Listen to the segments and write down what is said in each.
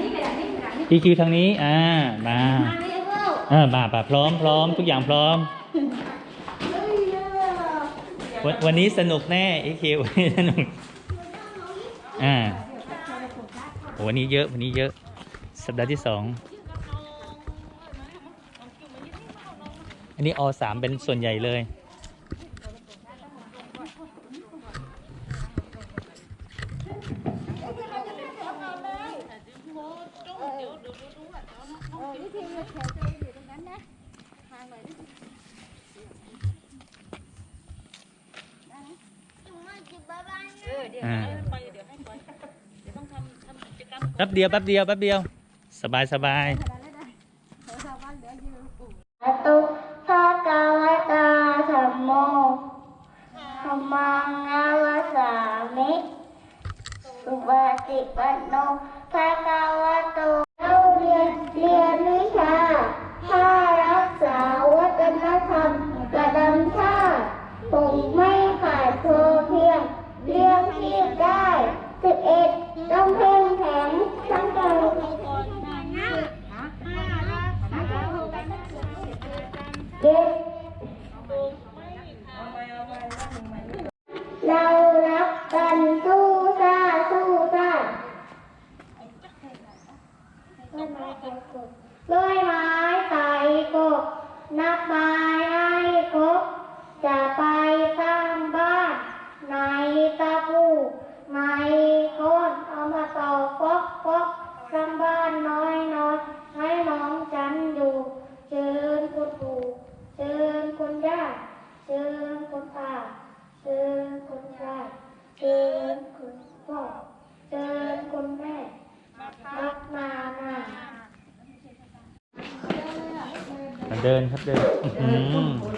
นี้กระดาษนี้กระดาษนี้อีคิวทางนี้ อ่า มา มาเลยเว้ยเออมาป่ะพร้อมพร้อมทุกอย่างพร้อม เฮ้ยเยอะวันวันนี้สนุกแน่อีคิววันนี้สนุก อ่าโหวันนี้เยอะวันนี้เยอะ สัปดาห์ที่สอง อันนี้อสามเป็นส่วนใหญ่เลย อ่าแป๊บ เดียวแป๊บเดียวแป๊บเดียว สบายสบายตุภะกาวตาธรรมโมธรรมังนาวัสามิ สุปฏิปันโนภะกาวโตเราเรียนเรียนวิชาถ้ารักษาวัฒนธรรมประจำชาติคงไม่ขาดโทเพียงเลี้ยงชีพได้สิบเอ็ดต้องเข้มแข็งทั้งกายเจ็ด เรารักกันสู้ซ่าสู้ซ่า เลื่อยไม้ไตกบนับไปครบจะไปสร้างบ้านในตะปูในโคนเอามาต่อฟอกฟอกสร้างบ้านน้อยน้อยให้น้องจันอยู่ เชิญคุณปู่เชิญคุณย่าเชิญคุณตา เชิญคุณยายเชิญคุณพ่อเชิญคุณแม่รักนานา มา เดินครับเดินอื้อหือ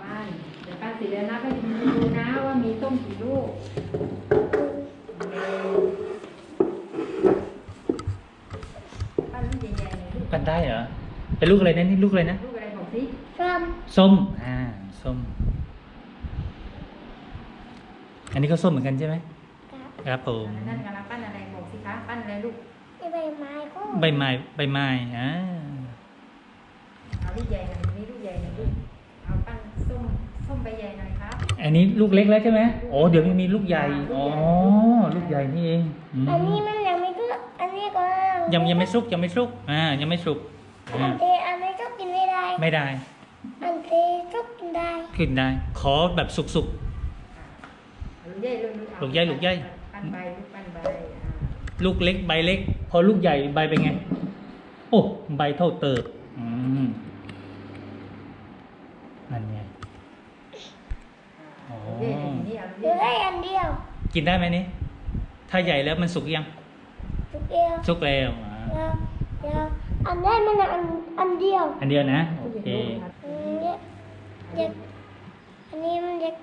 ป้านเดี๋ยวป้านสีเดือนนะก็ดูนะว่ามีส้มกี่ลูกป้านลูกใหญ่ๆเลยลูกปั้นได้เหรอเป็นลูกอะไรนะนี่ลูกอะไรนะลูกอะไรบอกสิซ้ ส้ม อั นนี้ก็ส้มเหมือนกันใช่ไหมำครับผมนั่นกำลังปั้นอะไรบอกสิคะปั้นอะไรลูกที่ใบไม้ก็ใบไม้ใบไม้อ่าเอาลูกใหญ่หน่อยนี่ลูกใหญ่หน่อยลูกเอาปั้นส้มส้มใบใหญ่หน่อยครับอันนี้ลูกเล็กแล้วใช่ไหมโอ้เดี๋ยวมันมีลูกใหญ่อ๋อลูกใหญ่นี่เองอืมอันนี้มันยังไม่ก็อันนี้ก็ยังยังไม่สุกยังไม่สุกอ่ายังไม่สุกอัอ่านเตอันนี้ก็กินไม่ได้ ไม่ได้อันเตก็กินได้ขึ้นได้ ขอแบบสุก ลูกใหญ่ลูกลูกใหญ่ลูกใหญ่ ปั้นใบลูกปั้นใบอ่าๆลูกเล็กใบเล็ก พอลูกใหญ่ใบเป็นไง โอ้ใบเท่าเติบ อืมนั่นไง อ๋อลูกใหญ่อย่างนี้เอาหลูรืกอใหญ่ได้อันเดียวกินได้ไหมนี่ถ้าใหญ่แล้วมันสุกยังทุกเดียวสุกแล้วอ่าเดียวเดียวอันได้มันอันอันเดียวอันเดียวนะโอเคอันนี้เด็กอันนี้มันเด็ก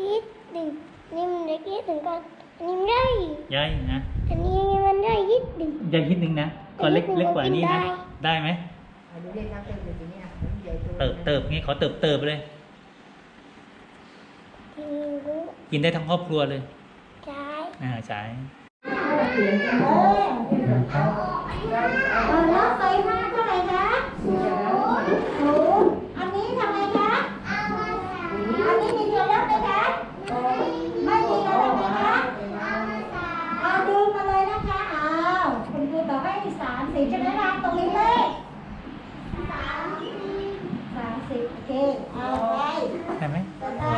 อีกหนึ่งอั นนี้มันเด็กอีกหนึ่งกันอันนี้ไม่ได้ใหญ่นะอันนี้มันได้อีกหนึ่งใหญ่นิดนึงนะก็เล็กเล็กกว่านี้นะ ได้ไหมเอาลูกใหญ่ครับเติมอยู่ที่นี่อะลูกใหญ่ตัวเติบเติบงี้ขอเติบเติบไปเลย ทีนี้รู้กินได้ทั้งครอบครัวเลยใช้อ่าใช่ เอาแล้วไฟมาเท่าไหร่คะศูนย์ศูนย์อันนี้ทำไมคะอันนี้มีตัวเลขไหมคะไม่มีแล้วทำไมคะเอาดูมาเลยนะคะเอาคุณครูต่อให้สามสิบใช่ไหมคะตรงนี้เลขสามสิบโอเคเอาไป ได้ไหม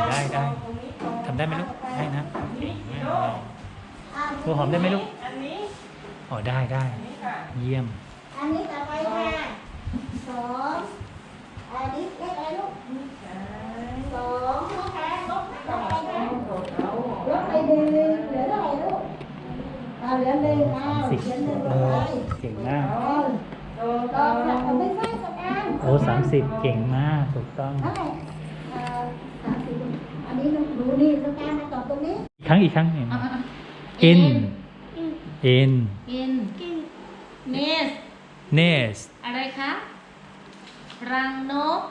ได้ได้ทำได้ไหมลูกได้นะครูหอมได้ไหมลูกอ๋อได้ได้เยี่ยม อันนี้ต่อไปค่ะสองอันนี้เลขอะไรลูกสองนะคะลบไปเท่าไหร่คะลบไปหนึ่งเหลือเท่าไหร่ลูกเอาเหลือหนึ่งเอาสิบเหลือหนึ่งเอลงอไปเก่งมากต่อต่อค่ะเอาไม่ใช่สแกนโอ้สามสิบเก่งมากถูกต้อง เท่าไหร่เอ่อสามสิบอั นนี้ลูกดูนี่สแกนมาต่อตรงนี้อีกครั้งอีกครั้งหนึ่งอินอินกินกินเนส nest อะไรคะรังนก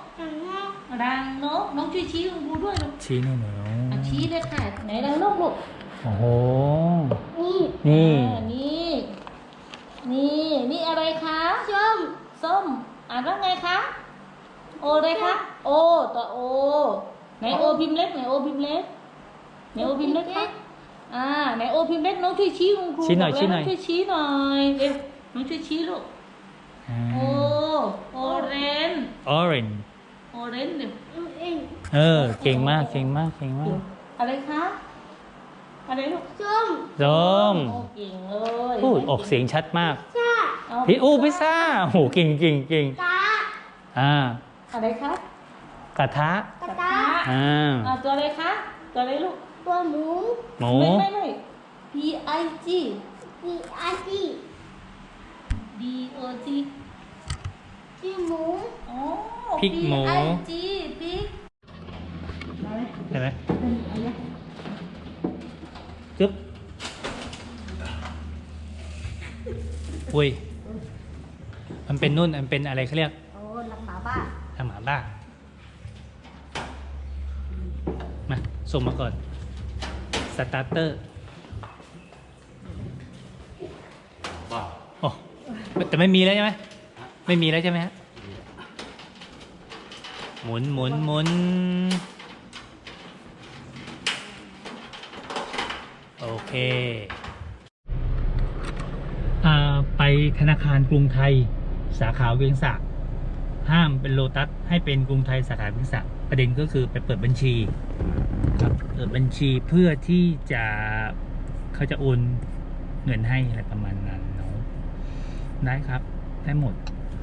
รังนกน้องช่วยชี้คุณครูด้วยลูกชี้นี่หนูอะชี้เลยค่ะไหนรังนกลูกโอ้โหนี่นี่อ่านี่นี่นี่อะไรคะส้มส้มอ่านว่าไงคะโอเลยคะโอตัวโอ ไหนโอพิมพ์เล็กไหนโอพิมพ์เล็กไหนโอพิมพ์เล็กคะอ่าไหนโอพิมพ์เล็กน้องช่วยชี้คุณครูชี้หน่อยบกชี้หน่อยงช่วยชี้หน่อยเร็วน้องช่วยชี้ลูกอ่าโอโอเรน orange โอเรนเนี่ยเออเก่งมากเก่งมากเก่งมากอะไรคะอะไรลูกส้มส้มโอ้เก่งเลยพูดออกเสียงชัดมากจ้าเอาพี่อู้พิซซ่าโอ้โหเก่งเก่งเก่งตาอ่าอะไรคะ กระทะกระตาอ่าอ่าตัวอะไรคะ ตัวอะไรลูก ตัวหมูหมูไม่ไม่ไม่ P I G มีอาชี D O G ชื่อหมูอ๋อพริกหมู P I G พริกใช่ไหมจึ๊บอุ้ย มันเป็นนุ่น มันเป็นอะไรเขาเรียก โอ้ลังหมาบ้าทำหมาบ้า มา ส่งมาก่อน สตาร์เตอร์โอ้แต่ไม่มีแล้วใช่ไหมไม่มีแล้วใช่ไหมฮะ หมุนหมุนหมุนโอเคอ่าไปธนาคารกรุงไทย สาขาเวียงสะห้ามเป็นโลตัสให้เป็นกรุงไทยสาขาเวียงสะ ประเด็นก็คือไปเปิดบัญชีครับเปิดบัญชีเพื่อที่จะเขาจะโอนเงินให้อะไรประมาณนั้นเนาะได้ครับ ได้หมด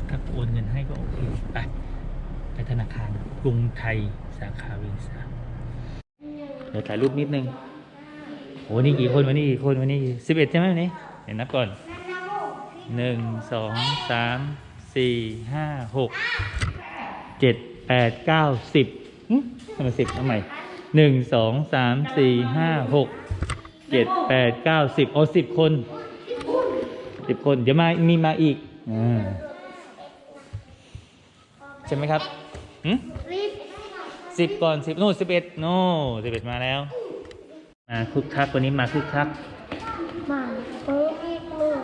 ถ้าโอนเงินให้ก็โอเคไปไปธนาคารกรุงไทยสาขาเวียงสะเดี๋ยวถ่ายรูปนิดนึงโอ้นี่กี่คนวันนี้กี่คนวันนี้สิบเอ็ดใช่ไหมวันนี้เดี๋ยวนับก่อนหนึ่งสองสามสี่ห้าหกเจ็ด แปดเก้าสิบหึทำไมสิบทำไมหนึ่งสองสามสี่ห้าหกเจ็ดแปดเก้าสิบโอ้สิบคนสิบคน เดี๋ยวมามีมาอีกอ่าใช่ไหมครับหึริบสิบก่อนสิบโน่สิบเอ็ดโน่สิบเอ็ดมาแล้ว มาคึกคักวันนี้มาคึกคักมาเปิดอีกมือ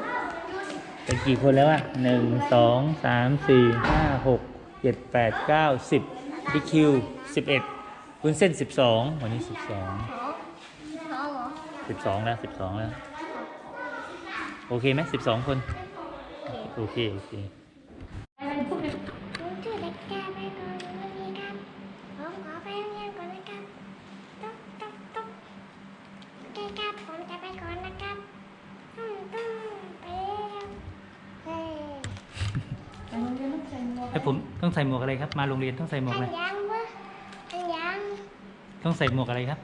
เป็นกี่คนแล้วอะหนึ่งสองสามสี่ห้าหก เจ็ดแปดเก้าสิบพีคิวสิบเอ็ดคุณเส้นสิบสองวันนี้สิบสองสิบสองแล้วสิบสองแล้ว โอเคไหมสิบสองคน โอเค โอเค หมวกอะไรครับ มาโรงเรียนต้องใส่หมวกอัอะไรนยังเว้ยอันยังต้องใส่หมวกอะไรครับ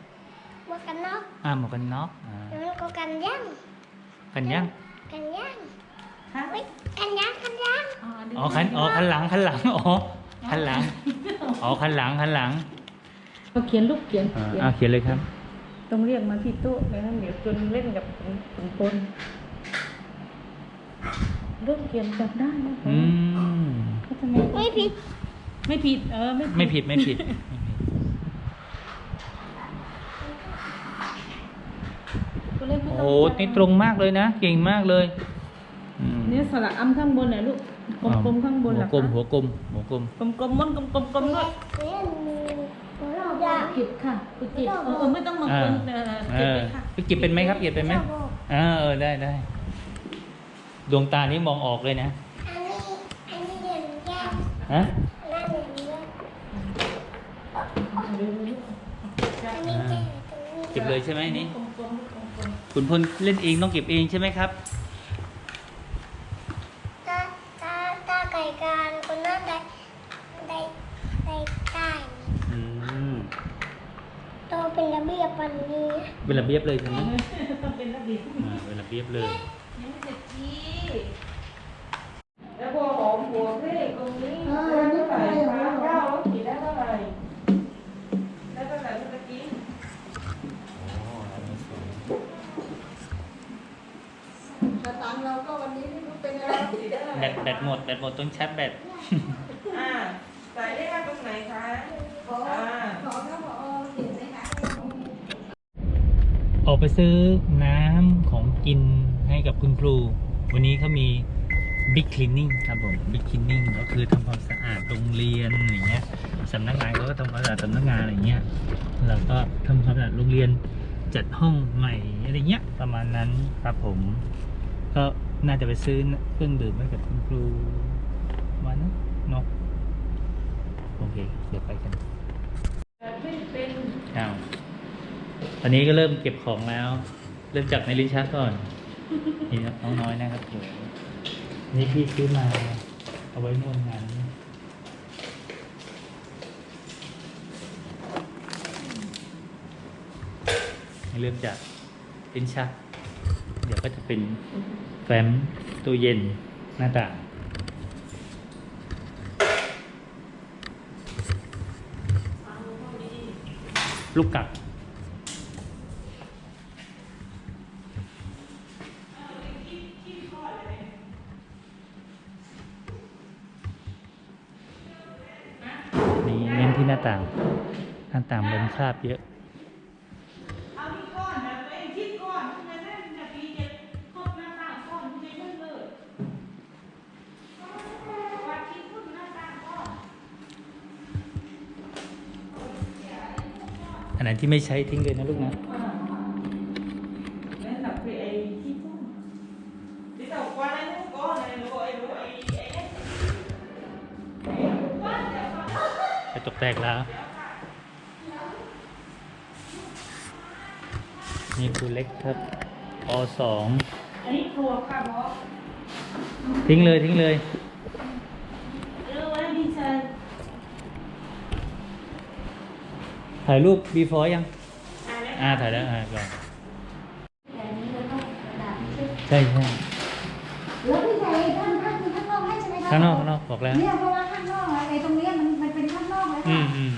บวกกันน็อกอ่าหมวกกันน็อกอ่าแล้วมันก็กันยังกันยังกันยังฮะเฮ้ยกันยังกันยังอ๋อเดี๋ยวอ๋อคันอ๋อคันหลังคันหลังอ๋อคันหลังอ๋อคันหลังคันหลังก็เขียนลูกเขียนอ่าเขียนอ่าเขียนเลยครับต้องเรียกมาที่โต๊ะไม่งั้นเดี๋ยวจนเล่นกับขุนพลเริ่มเขียนจับได้นะอืมก็ทำไมไม่ผิด ไม่ผิด เออ ไม่ไม่ผิดไม่ผิดไม่ผิดก็เล่นไม่โอ้ต้โหองนี่ตรงมากเลยนะ เก่งมากเลยอืมเนี่ยสระอัมข้างบนน่ะลูกกลมๆข้างบนหัเหรวอกลมหัวกลมหัวกลม กลมๆมันกลมๆกลมๆด้วยเรียนมีหัวเราะยากเก็บค่ะไปเก็บเออเออไม่ต้องมาอ่าคนเออเอเก็บอเลยค่ะพี่กิบเป็นไหมครับกิบเป็นไหมอ่าเออได้ได้ดวงตานี้มองออกเลยนะ อันนี้อันนี้เรียนยากฮะ นั่นเรียนยากอันนี้ เจอตรงนี้เก็บเลยใช่ไหมนี่กลมๆกลมขุนพลเล่นเองต้องเก็บเองใช่ไหมครับ ตาตาตาไก่การคนนั้นได้ได้ได้ได้อืมโตเป็นระเบียบปันนี้เป็นระเบียบเลยใช่ไหมๆต้องเป็นระเบียบอ่าเป็นระเบียบเลยยังไม่เสร็จทีแล้วพอหอมหัวเพ่ตรงนี้เออนี่ไป แบตแบตหมดแบตหมดต้องชาร์จแบตอ่าใส่ได้มาตรงไหนคะอ่าออกไปซื้อน้ำของกินให้กับคุณครู วันนี้เขามี Big Cleaning ครับผม Big Cleaning ก็คือทำความสะอาดโรงเรียนอย่างเงี้ยสำนักงานเขาก็ทำความสะอาดสำนักงานอะไรเงี้ยเราก็ทำความสะอาดโรงเรียนจัดห้องใหม่อะไรเงี้ยประมาณนั้นครับผมก็ น่าจะไปซื้อเครื่องดื่มให้กับคุณครูวันนะเนาะโอเค เดี๋ยวไปกันไม่เป็นอ้าวตอนนี้ก็เริ่มเก็บของแล้ว เริ่มจากในลิ้นชักก่อนนี่น้องน้อยนะครับโหนี่พี่ซื้อมา เอาไว้นวดงานนี่เริ่มจากลิ้นชัก เดี๋ยวก็จะเป็น แฟ้มตู้เย็นหน้าต่าง ลูกกัดนี่เน้นที่หน้าต่าง หน้าต่างเป็นคราบเยอะ เอาที่ก้อนนะตัวเองคิดก้อนทำไมได้นาทีเจ็ดครบหน้าต่างก้อนทำไมไม่เลยวัดคิดขึ้นหน้าต่างก้อน อัน ไหนที่ไม่ใช้ทิ้งเลยนะลูกนะไอ้ที่ก้อนที่เระจกแตกแล้ว นี่ครูเล็กครับปสองทิ้งเลยทิ้งเลย เออไว้ดีใจ ถ่ายรูป before ยัง อ่าแล้วอ่าถ่ายแล้วอ่าก่อนแบบนี้เลยต้องกระดาษที่ใช่ใช่แล้วพี่ใส่ด้านข้างคือข้างนอกให้ใช่ไหมคะข้างนอกข้างนอกบอกแล้ว เนี่ยเพราะว่าข้างนอกอะไอ้ตรงเนี้ยมันมันเป็นข้างนอกแล้วอืค่ะมอืม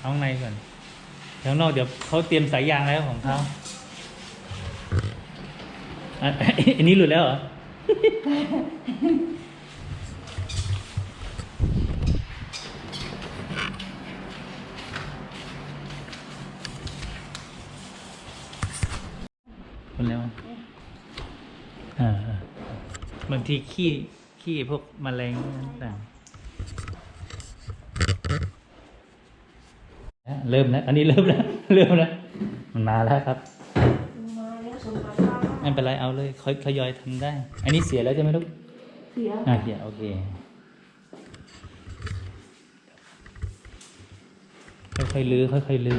เอาข้างในก่อนข้างนอกเดี๋ยวเขาเตรียมสายยางแล้วของเขาอะ อันนี้หลุดแล้วเหรอ คนแล้วอ่าอ่าบาง ทีขี้ขี้พวกแมลงต่างๆเริ่มแล้วอันนี้เริ่มแล้วเริ่มแล้วมันมาแล้วครับมาแล้วสมบัติว่าไม่เป็นไรเอาเลยค่อยทยอยทำได้ อันนี้เสียแล้วใช่ไหมลูกเสียอ่าเสียโอเคค่อยๆลื้อค่อยๆลื้อ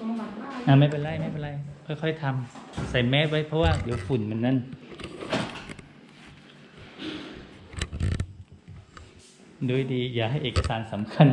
สมบัติว่าอ่าไม่เป็นไรไม่เป็นไรค่อยๆทำใส่แมสไว้เพราะว่าเดี๋ยวฝุ่นมันนั่น ดูดีอย่าให้เอกสารสำคัญ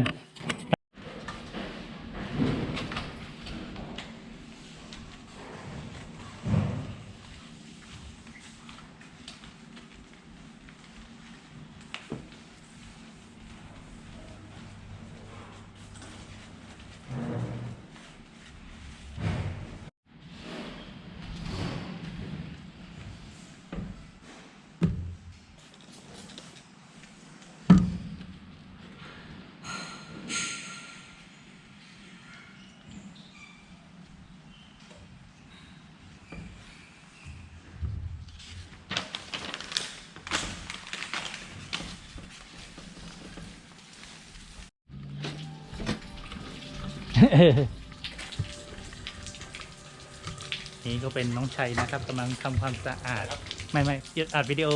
นี่ก็เป็นน้องชัยนะครับกำลังทำความสะอาด ไม่ไม่อัดวิดีโอ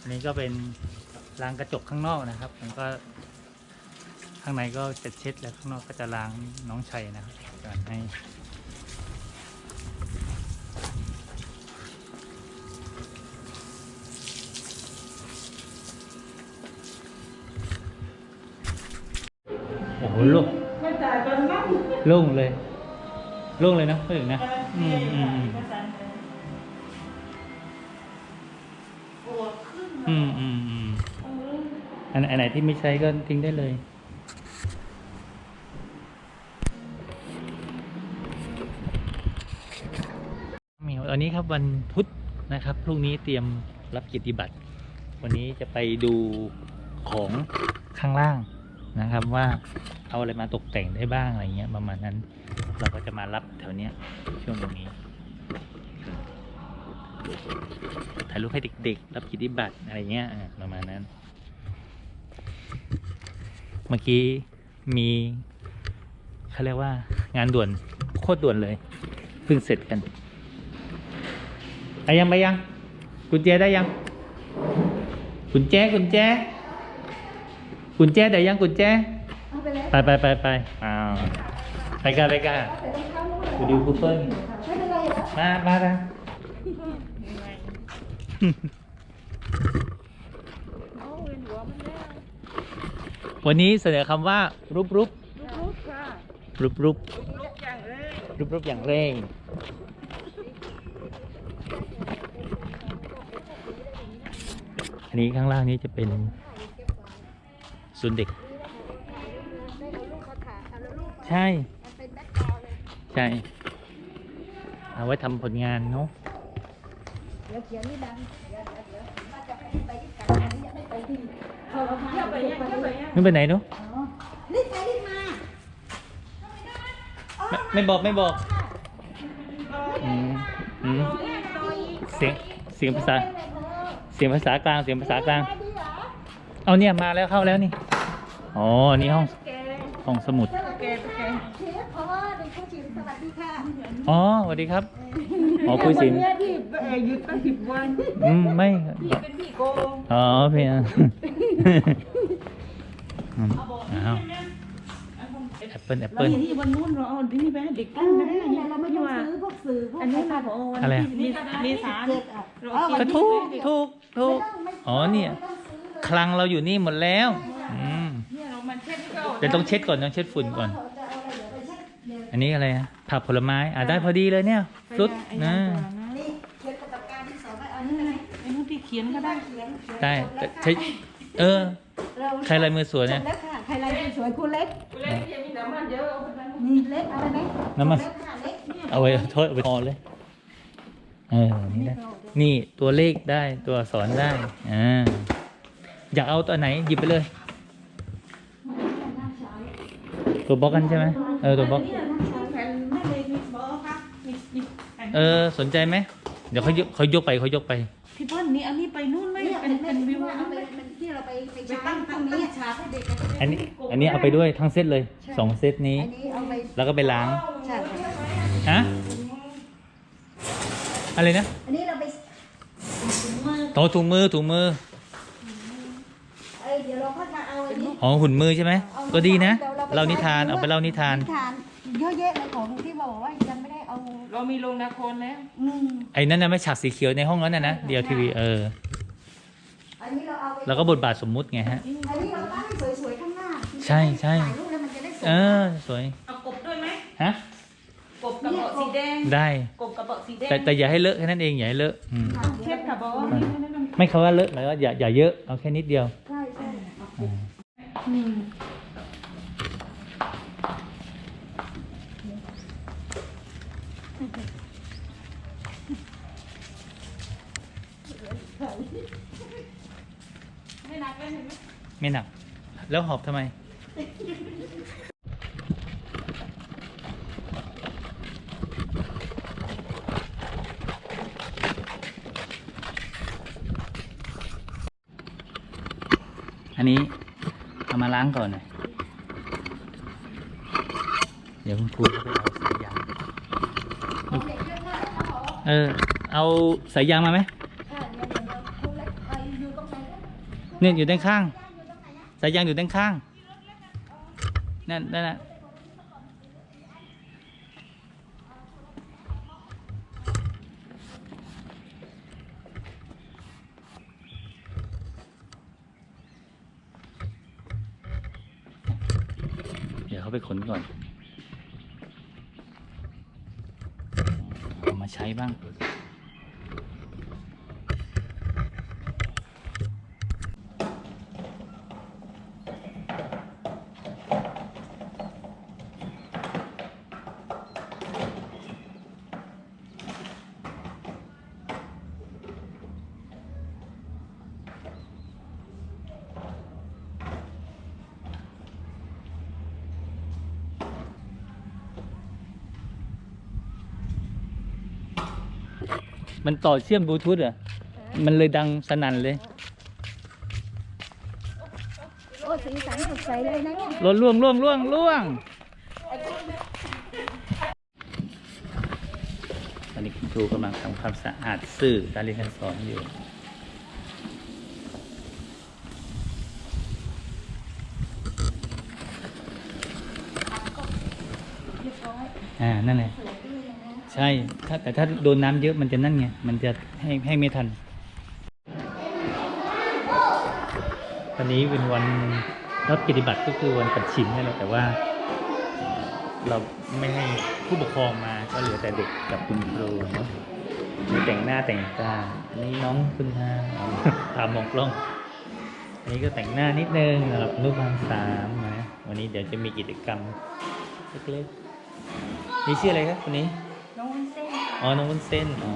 อันนี้ก็เป็นล้างกระจกข้างนอกนะครับผมก็ ข้างในก็จะเช็ดแล้วข้างนอกก็จะล้างน้องชัยนะครับการให้โอ้โหล่ง โล่งเลยโล่งเลยนะเพื่อนนะอืมอืมอืมปวดขึ้นอืมอืมอืมอันอันไหนที่ไม่ใช้ก็ทิ้งได้เลยมีตอนนี้ครับวันพุธนะครับพรุ่งนี้เตรียมรับเกียรติบัตร วันนี้จะไปดูของข้างล่าง นะครับว่าเอาอะไรมาตกแต่งได้บ้างอะไรเงี้ยประมาณนั้น เราก็จะมารับแถวเนี้ยช่วงตรงนี้ถ่ายรูปให้เด็กๆ รับกิจบัตรอะไรเงี้ยประมาณนั้น เมื่อกี้มีเขาเรียกว่างานด่วนโคตรด่วนเลยเพิ่งเสร็จกันไปยังไปยังกุญแจได้ยังกุญแจกุญแจ กุญแจได้ยังกุญแจไปไปไปไปอ้าวไปกันไปกันไปดูคูเปอร์มามาละวันนี้เสนอคำว่ารูปรูปรูปรูปรูปรูปอย่างเร่ง อันนี้ข้างล่างนี้จะเป็น ศูนย์เด็ก ใช่ ใช่ เอาไว้ทำผลงานเนาะเดี๋ยวเขียนนี่ดังเดี๋ยวเดี๋ยวเดี๋ยวว่าจะไปไปที่กันอันนี้ยังไม่ไปที่เขาเราพาเที่ยวไปยังเที่ยวไปยังไม่ไปไหนเนาะอ๋อรีบไปรีบมาไม่ไม่บอกไม่บอกอืมอืมเสียงเสียงภาษา เสียงภาษากลางเสียงภาษากลาง เอาเนี่ยมาแล้วเข้าแล้วนี่ อ๋อนี่ห้องห้องสมุดโอเคโอเคเชฟเพราะว่าเป็นผู้ชิมสวัสดีค่ะอ๋อสวัสดีครับ อ๋อคุยสินวันเนี้ยที่เอ่อหยุดตั้งสิบวันอืมไม่ พี่เป็นพี่โกงอ๋อพี่อะอืมเอาบอกอ้าวนี่นะเอาผมแอปเปิลแอปเราเปิลที่ที่วันนู้นเราเอาที่นี่ไปให้เด็กเอตั้งอนะนี่นี่เราไม่ต้องซื้อพวกสื่อพวกอันนี้มาพอวันอะไรที่มีมีสาร เจ็ดอะเราก็ถูกถูกถูกอ๋อเนี่ยคลังเราอยู่นี่หมดแล้วอืม เนี่ยเรามันเช็ดก็แต่ต้องเช็ดก่อนต้องเช็ดฝุ่นก่อนเราจะเอาอะไรเดี๋ยวไปเช็คเดี๋ยวอันนี้อะไรฮะผักผลไม้อะได้พอดีเลยเนี่ยฟรุตนะนี่เขียนประกาศที่สองไว้เอานี่ไปไหนไอ้นู่นที่เขียนก็ได้เขียนเขียนได้จบแล้วใช้ค่ะเออเราใครลายมือสวยจเนี่ยบแล้วค่ะใครลายมือสวยคุณเล็กเล่นที่มีน้ำมันเยอะเอาไปนั่นนี่เล็กอะไรไหมน้ำมันเล็กค่ะเล็กเนี่ยเอาไว้โทษเอาไปพอเลยเออนี่ได้นี่ตัวเลขได้ตัวอักษรได้อ่าอยากเอาตัวไหนหยิบไปเลย ตัวบล็อกกันใช่ไหมเออตัวบล็อกเออสนใจไหมเดี๋ยวเขายกเขายกไปเขายกไปพี่เปิ้ลนี่เอานี่ไปนู่นไหมเป็นเป็นวิวเอาไปที่เราไปไปตั้งตรงนี้งฉาให้เด็กอันนี้อันนี้เอาไปด้วยทั้งเซตเลยสองเซตนี้ แล้วก็ไปล้างฮะอะไรนะอันนี้เราไปโตถุงมือถุงมือเอ้ยเดี๋ยวเราก็จะเอาอันนี้อ๋อหุ่นมือใช่ไหมก็ดีนะ เล่านิทานเอาไปเล่านิทาน นิทานเยอะแยะเลยของที่บอกว่ายังไม่ได้เอาเรามีโรงนาโคนแล้วอืมไอ้นั่นนะไม่ฉากสีเขียวในห้องนั้นนะนะเดียวทีวีเออ อันนี้เราเอาไปแล้วก็บทบาทสมมุติไงฮะ อันนี้เราตั้งให้สวยๆข้างหน้าใช่ใช่ ถ่ายรูปแล้วมันจะได้สวยเออ สวยเอากบด้วยไหมฮะกบกระบอกสีแดงได้ กบกระบอกสีแดงแต่แต่อย่าให้เลอะแค่นั้นเองอย่าให้เลอะอืมเช็ดค่ะบอกว่านี่นั่นนั่นไม่คำว่าเลอะหมายว่าอย่าอย่าเยอะเอาแค่นิดเดียว ใช่ใช่อืมอืมไม่หนักเลยเห็น ไหมไม่หนัก แล้วหอบทำไม อันนี้ เอามาล้างก่อนหน่อยเดี๋ยวคุณครูเขาไปเอาสายยางของเด็กเยอะมากนะคะขอเออ เอาสายยางมาไหมอ่าเดี๋ยวเดี๋ยวเดี๋ยวคุณเล็กไปอยู่ตรงไหนนะเนี่ยอยู่ด้านข้าง สายยางอยู่ด้านข้างนั่นนั่นนะเดี๋ยวเขาไปขนก่อนเอามาใช้บ้าง มันต่อเชื่อมบลูทูธเหรอะ มันเลยดังสนั่นเลย โอ้สีสันสดใสเลยนะเนี่ยรถล่วงล่วงล่วงล่วงตอนนี้คุณครูกำลังทำความสะอาดสื่อการเรียนการสอนอยู่ อ่า นั่นแหละ ใช่ถ้าแต่ถ้าโดนน้ำเยอะมันจะนั่นไง มันจะให้ให้ไม่ทันวันนี้เป็นวันรับปฏิบัติก็คือวันปัดฉิมนี่แหละแต่ว่า เราไม่ให้ผู้ปกครองมาก็เหลือแต่เด็กกับคุณครูเนาะมีแต่งหน้าแต่งตาอันนี้น้องคุณฮาเอาตามมองกล้อง อันนี้ก็แต่งหน้านิดนึงสำหรับอนุบาลสามนะวันนี้เดี๋ยวจะมีกิจกรรมเล็กๆนี่ชื่ออะไรครับคนนี้ อ๋อ น้องวุ้นเส้น อ๋อ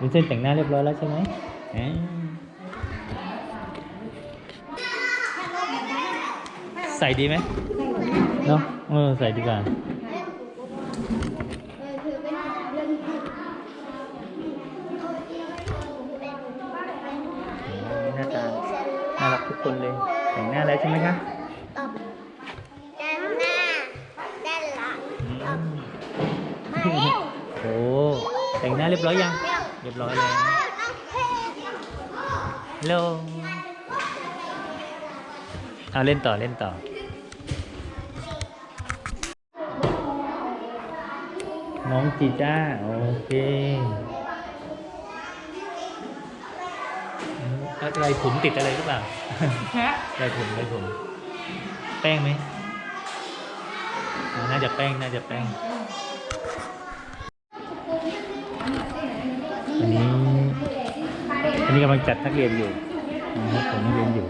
วุ้นเส้นแต่งหน้าเรียบร้อยแล้วใช่ไหมอ่าใส่ดีไหมเนาะเออใส่ดีกว่าหน้าตาน่ารักทุกคนเลยแต่งหน้าแล้วใช่ไหมคะ แต่งหน้าเรียบร้อยยัง เรียบร้อยแล้วฮัลโหลเอาเล่นต่อเล่นต่อ น้องจีจ้า โอเคอะไรผมติดอะไรหรือเปล่าฮะอะไรผมอะไรผม แป้งไหมอ่าน่าจะแป้ง น่าจะแป้ง นนี้กำลังจัดนักเรียนอยู่นะครับผมนักเรียนอยู่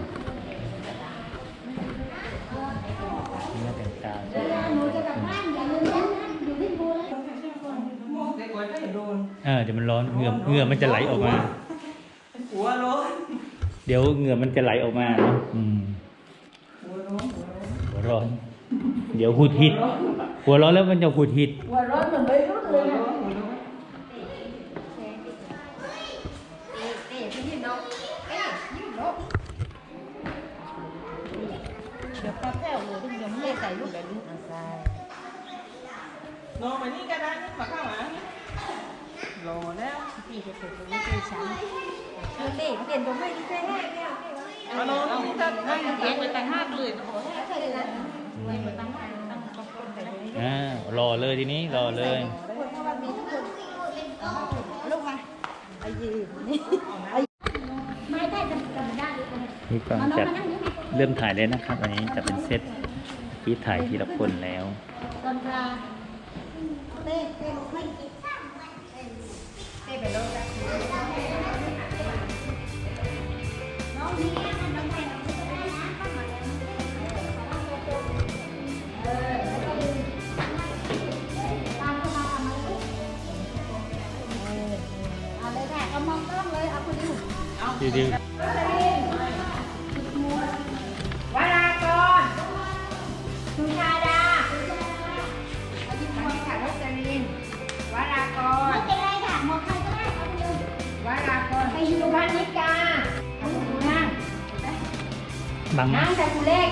นี่น่าแต่งตาสวยเออเดี๋ยวมันร้อนเหงื่อเหงื่อมันจะไหลออกมาหัวร้อนเดี๋ยวเหงื่อมันจะไหลออกมาเนอะอืมหัวร้อนหัวร้อนหัวร้อน เดี๋ยวหุดหิด หัวร้อนแล้วมันจะหุดหิดหัวร้อนหัวร้อน เอ๊ะพี่ยืนนกเอ๊ะยืนนก เดี๋ยวปลาแก้วเลยเดี๋ยวไม่ใส่ลูกแบบนี้อะใช่นอนมานี่ก็ได้นี่มาข้างหลังรอแล้วพี่จะถูกไม่ใช่ฉันเออเด็กเปลี่ยนตัวไม่ดีแค่แห้งเนี่ยมานอนนี่ถ้านั่งเสียงไปแต่งห้าเลยโอ้โหใช่เลยนะไม่เหมือนตั้งตั้งตั้งตั้งแต่นี้อ่ารอเลยทีนี้รอเลยเพราะว่ามีทุกคนลูกมาไอ้ยืนนี่ไม่ได้จะจำได้เลยนี่ก็จะ เริ่มถ่ายเลยนะครับ อันนี้จะเป็นเซตที่ถ่ายทีละคนแล้วตอนกลางเต้เต้ไม่กินเต้ไปโลกแล้วน้องนี่มันน้องแม่น้องไม่ได้นะเข้ามาแล้วเออแล้วก็ดูตามเข้ามาทำไมลูกเอาเลยค่ะเอามองกล้องเลยเอาคนดูดีดีว บังนั่งแต่กูเล็ก